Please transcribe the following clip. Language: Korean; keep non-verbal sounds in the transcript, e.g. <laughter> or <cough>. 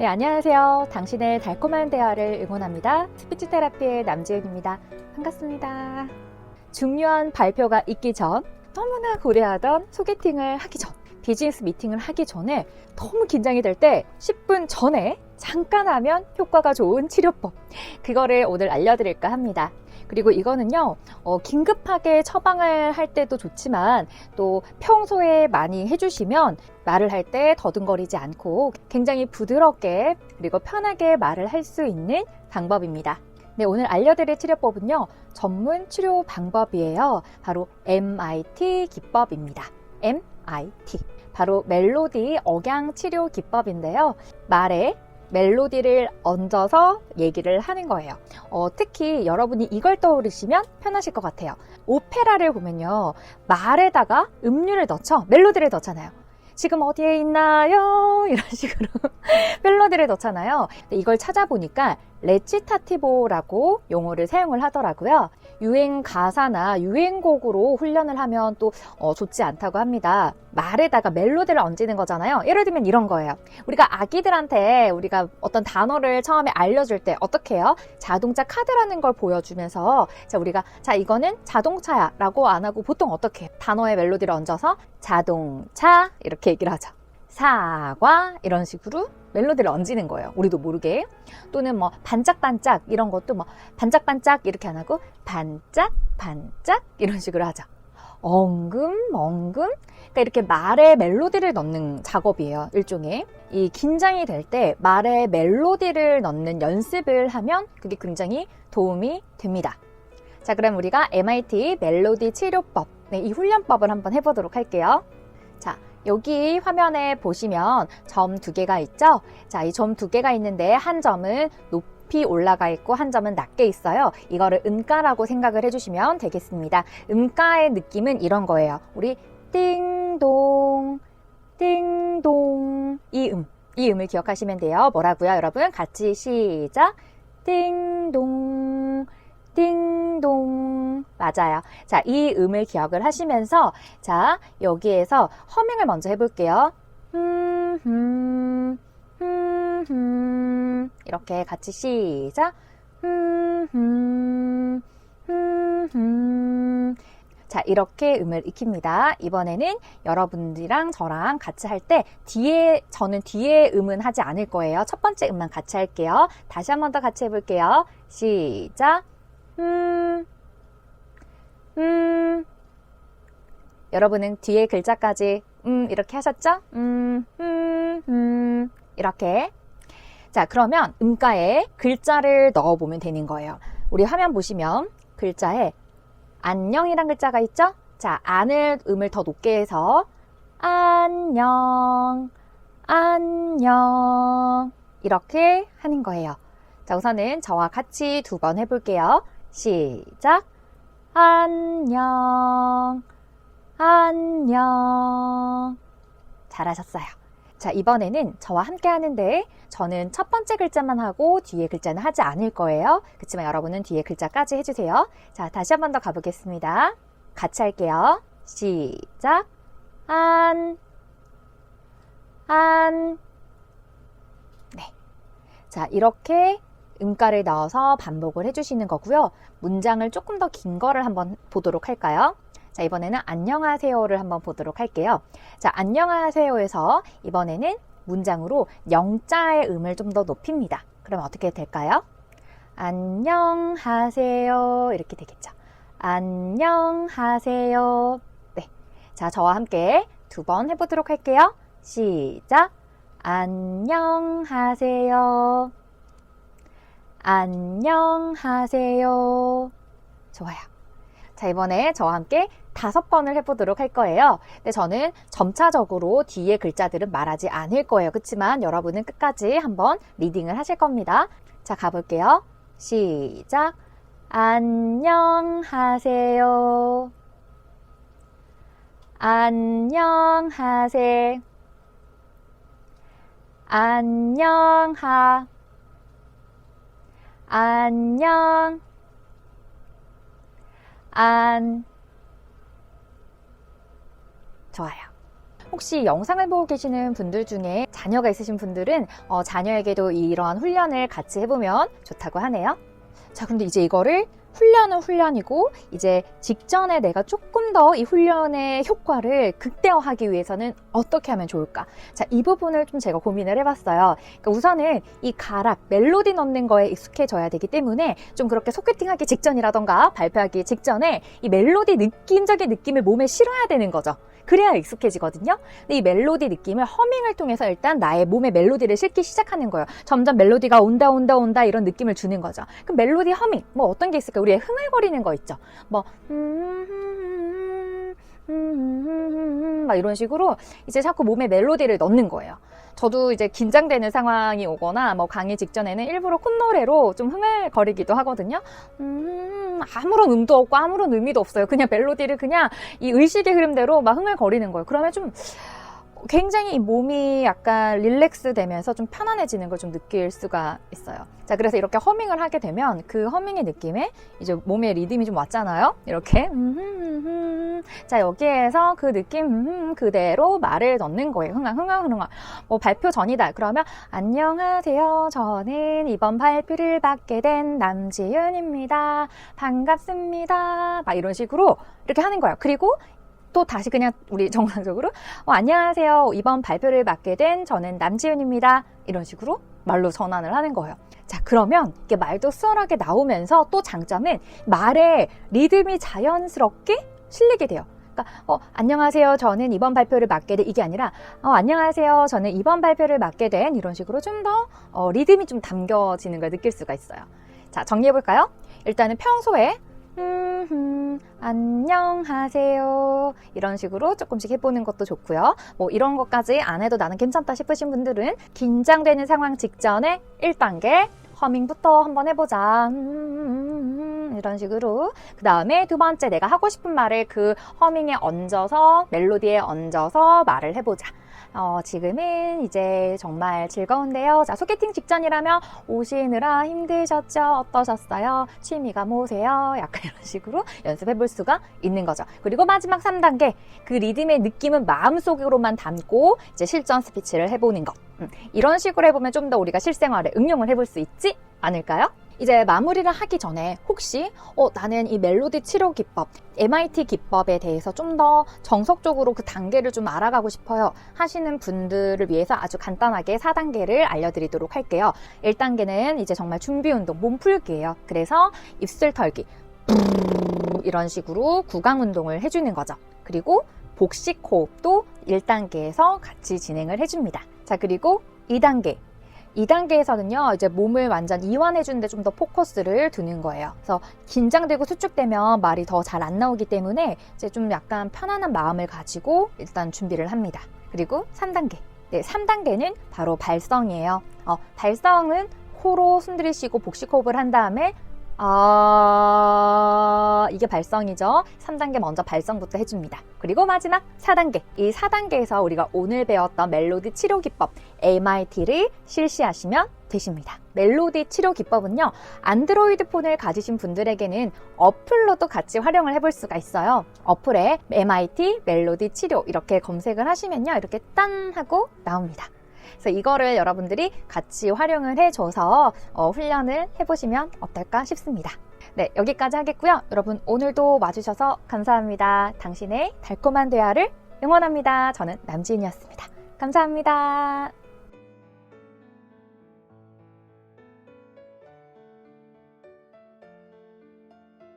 네, 안녕하세요. 당신의 달콤한 대화를 응원합니다. 스피치 테라피의 남지은입니다. 반갑습니다. 중요한 발표가 있기 전, 너무나 고려하던 소개팅을 하기 전, 비즈니스 미팅을 하기 전에 너무 긴장이 될 때 10분 전에 잠깐 하면 효과가 좋은 치료법. 그거를 오늘 알려드릴까 합니다. 그리고 이거는요, 어, 긴급하게 처방을 할 때도 좋지만 또 평소에 많이 해주시면 말을 할 때 더듬거리지 않고 굉장히 부드럽게 그리고 편하게 말을 할 수 있는 방법입니다. 네, 오늘 알려드릴 치료법은요, 전문 치료 방법이에요. 바로 MIT 기법입니다. MIT. 바로 멜로디 억양 치료 기법인데요. 말에 멜로디를 얹어서 얘기를 하는 거예요. 어, 특히 여러분이 이걸 떠오르시면 편하실 것 같아요. 오페라를 보면요. 말에다가 음률을 넣죠. 멜로디를 넣잖아요. 지금 어디에 있나요? <laughs> 이런 식으로 <laughs> 멜로디를 넣잖아요. 이걸 찾아보니까 레치타티보라고 용어를 사용을 하더라고요. 유행 가사나 유행곡으로 훈련을 하면 또 어, 좋지 않다고 합니다. 말에다가 멜로디를 얹는 거잖아요. 예를 들면 이런 거예요. 우리가 아기들한테 우리가 어떤 단어를 처음에 알려줄 때 어떻게 해요? 자동차 카드라는 걸 보여주면서 자 우리가 자 이거는 자동차야 라고 안 하고 보통 어떻게 해요? 단어에 멜로디를 얹어서 자동차 이렇게 얘기를 하죠. 사과 이런 식으로 멜로디를 얹는 거예요. 우리도 모르게. 또는 뭐 반짝반짝 이런 것도 뭐 반짝반짝 이렇게 안 하고 반짝 반짝 이런 식으로 하죠. 엉금 엉금 그러니까 이렇게 말에 멜로디를 넣는 작업이에요. 일종의 이 긴장이 될 때 말에 멜로디를 넣는 연습을 하면 그게 굉장히 도움이 됩니다. 자, 그럼 우리가 MIT 멜로디 치료법 네, 이 훈련법을 한번 해보도록 할게요. 자, 여기 화면에 보시면 점 두 개가 있죠? 자, 이 점 두 개가 있는데 한 점은 높이 올라가 있고 한 점은 낮게 있어요. 이거를 음가라고 생각을 해주시면 되겠습니다. 음가의 느낌은 이런 거예요. 우리 띵동, 띵동 이 음, 이 음을 기억하시면 돼요. 뭐라고요, 여러분? 같이 시작. 띵동, 띵동. 맞아요. 자, 이 음을 기억을 하시면서, 자, 여기에서 허밍을 먼저 해볼게요. 이렇게 같이 시작. 자, 이렇게 음을 익힙니다. 이번에는 여러분들이랑 저랑 같이 할 때 뒤에, 저는 뒤에 음은 하지 않을 거예요. 첫 번째 음만 같이 할게요. 다시 한 번 더 같이 해볼게요. 시작. 음, 음. 여러분은 뒤에 글자까지 음 이렇게 하셨죠? 음, 음, 음 이렇게. 자, 그러면 음가에 글자를 넣어보면 되는 거예요. 우리 화면 보시면 글자에 안녕이란 글자가 있죠? 자, 안을 음을 더 높게 해서 안녕, 안녕 이렇게 하는 거예요. 자, 우선은 저와 같이 두 번 해볼게요. 시작. 안녕, 안녕. 잘하셨어요. 자, 이번에는 저와 함께 하는데 저는 첫 번째 글자만 하고 뒤에 글자는 하지 않을 거예요. 그렇지만 여러분은 뒤에 글자까지 해주세요. 자, 다시 한 번 더 가보겠습니다. 같이 할게요. 시작. 안, 안. 네. 자, 이렇게 음가를 넣어서 반복을 해주시는 거고요. 문장을 조금 더 긴 거를 한번 보도록 할까요? 자, 이번에는 안녕하세요를 한번 보도록 할게요. 자, 안녕하세요에서 이번에는 문장으로 영자의 음을 좀 더 높입니다. 그럼 어떻게 될까요? 안녕하세요. 이렇게 되겠죠. 안녕하세요. 네. 자, 저와 함께 두 번 해보도록 할게요. 시작. 안녕하세요. 안녕하세요. 좋아요. 자, 이번에 저와 함께 다섯 번을 해보도록 할 거예요. 근데 저는 점차적으로 뒤에 글자들은 말하지 않을 거예요. 그렇지만 여러분은 끝까지 한번 리딩을 하실 겁니다. 자, 가볼게요. 시작. 안녕하세요. 안녕하세. 안녕하. 안녕. 안. 좋아요. 혹시 영상을 보고 계시는 분들 중에 자녀가 있으신 분들은 어, 자녀에게도 이러한 훈련을 같이 해보면 좋다고 하네요. 자, 그런데 이제 이거를 훈련은 훈련이고 이제 직전에 내가 조금 더 이 훈련의 효과를 극대화하기 위해서는 어떻게 하면 좋을까? 자, 이 부분을 좀 제가 고민을 해봤어요. 그러니까 우선은 이 가락, 멜로디 넣는 거에 익숙해져야 되기 때문에 좀 그렇게 소개팅하기 직전이라던가 발표하기 직전에 이 멜로디 느낌적인 느낌을 몸에 실어야 되는 거죠. 그래야 익숙해지거든요. 근데 이 멜로디 느낌을 허밍을 통해서 일단 나의 몸에 멜로디를 실기 시작하는 거예요. 점점 멜로디가 온다 온다 온다 이런 느낌을 주는 거죠. 그럼 멜로디 허밍 뭐 어떤 게 있을까? 우리의 흥얼거리는 거 있죠. 뭐 음, 음, 막 이런 식으로 이제 자꾸 몸에 멜로디를 넣는 거예요. 저도 이제 긴장되는 상황이 오거나 뭐 강의 직전에는 일부러 콧노래로 좀 흥얼거리기도 하거든요. 음, 아무런 음도 없고 아무런 의미도 없어요. 그냥 멜로디를 그냥 이 의식의 흐름대로 막 흥얼거리는 거예요. 그러면 좀 굉장히 이 몸이 약간 릴렉스 되면서 좀 편안해지는 걸 좀 느낄 수가 있어요. 자, 그래서 이렇게 허밍을 하게 되면 그 허밍의 느낌에 이제 몸에 리듬이 좀 왔잖아요. 이렇게. 음흠, 자, 여기에서 그 느낌 음, 그대로 말을 넣는 거예요. 흥얼, 흥얼, 흥얼. 뭐 발표 전이다. 그러면 안녕하세요. 저는 이번 발표를 받게 된 남지윤입니다. 반갑습니다. 막 이런 식으로 이렇게 하는 거예요. 그리고 또 다시 그냥 우리 정상적으로 어, 안녕하세요. 이번 발표를 맡게 된 저는 남지윤입니다. 이런 식으로 말로 전환을 하는 거예요. 자, 그러면 이게 말도 수월하게 나오면서 또 장점은 말의 리듬이 자연스럽게 실리게 돼요. 그러니까 어, 안녕하세요. 저는 이번 발표를 맡게 된 이게 아니라 어, 안녕하세요. 저는 이번 발표를 맡게 된 이런 식으로 좀더 어, 리듬이 좀 담겨지는 걸 느낄 수가 있어요. 자, 정리해 볼까요? 일단은 평소에 음, 음, 안녕하세요. 이런 식으로 조금씩 해보는 것도 좋고요. 뭐 이런 것까지 안 해도 나는 괜찮다 싶으신 분들은 긴장되는 상황 직전에 1단계 허밍부터 한번 해보자. 음, 음, 음, 이런 식으로. 그 다음에 두 번째 내가 하고 싶은 말을 그 허밍에 얹어서 멜로디에 얹어서 말을 해보자. 어, 지금은 이제 정말 즐거운데요. 자, 소개팅 직전이라면 오시느라 힘드셨죠? 어떠셨어요? 취미가 뭐세요? 약간 이런 식으로 연습해 볼 수가 있는 거죠. 그리고 마지막 3단계. 그 리듬의 느낌은 마음속으로만 담고 이제 실전 스피치를 해보는 것. 음, 이런 식으로 해보면 좀 더 우리가 실생활에 응용을 해볼 수 있지 않을까요? 이제 마무리를 하기 전에 혹시 어, 나는 이 멜로디 치료 기법, MIT 기법에 대해서 좀 더 정석적으로 그 단계를 좀 알아가고 싶어요 하시는 분들을 위해서 아주 간단하게 4단계를 알려드리도록 할게요. 1단계는 이제 정말 준비 운동, 몸풀기예요. 그래서 입술 털기 이런 식으로 구강 운동을 해주는 거죠. 그리고 복식 호흡도 1단계에서 같이 진행을 해줍니다. 자, 그리고 2단계. 2단계에서는요, 이제 몸을 완전 이완해주는데 좀 더 포커스를 두는 거예요. 그래서 긴장되고 수축되면 말이 더 잘 안 나오기 때문에 이제 좀 약간 편안한 마음을 가지고 일단 준비를 합니다. 그리고 3단계. 네, 3단계는 바로 발성이에요. 어, 발성은 코로 숨 들이쉬고 복식 호흡을 한 다음에 아, 이게 발성이죠. 3단계 먼저 발성부터 해줍니다. 그리고 마지막 4단계. 이 4단계에서 우리가 오늘 배웠던 멜로디 치료 기법 MIT를 실시하시면 되십니다. 멜로디 치료 기법은요, 안드로이드 폰을 가지신 분들에게는 어플로도 같이 활용을 해볼 수가 있어요. 어플에 MIT 멜로디 치료 이렇게 검색을 하시면요, 이렇게 딴 하고 나옵니다. 그래서 이거를 여러분들이 같이 활용을 해줘서 어, 훈련을 해보시면 어떨까 싶습니다. 네, 여기까지 하겠고요. 여러분 오늘도 와주셔서 감사합니다. 당신의 달콤한 대화를 응원합니다. 저는 남지은이었습니다. 감사합니다.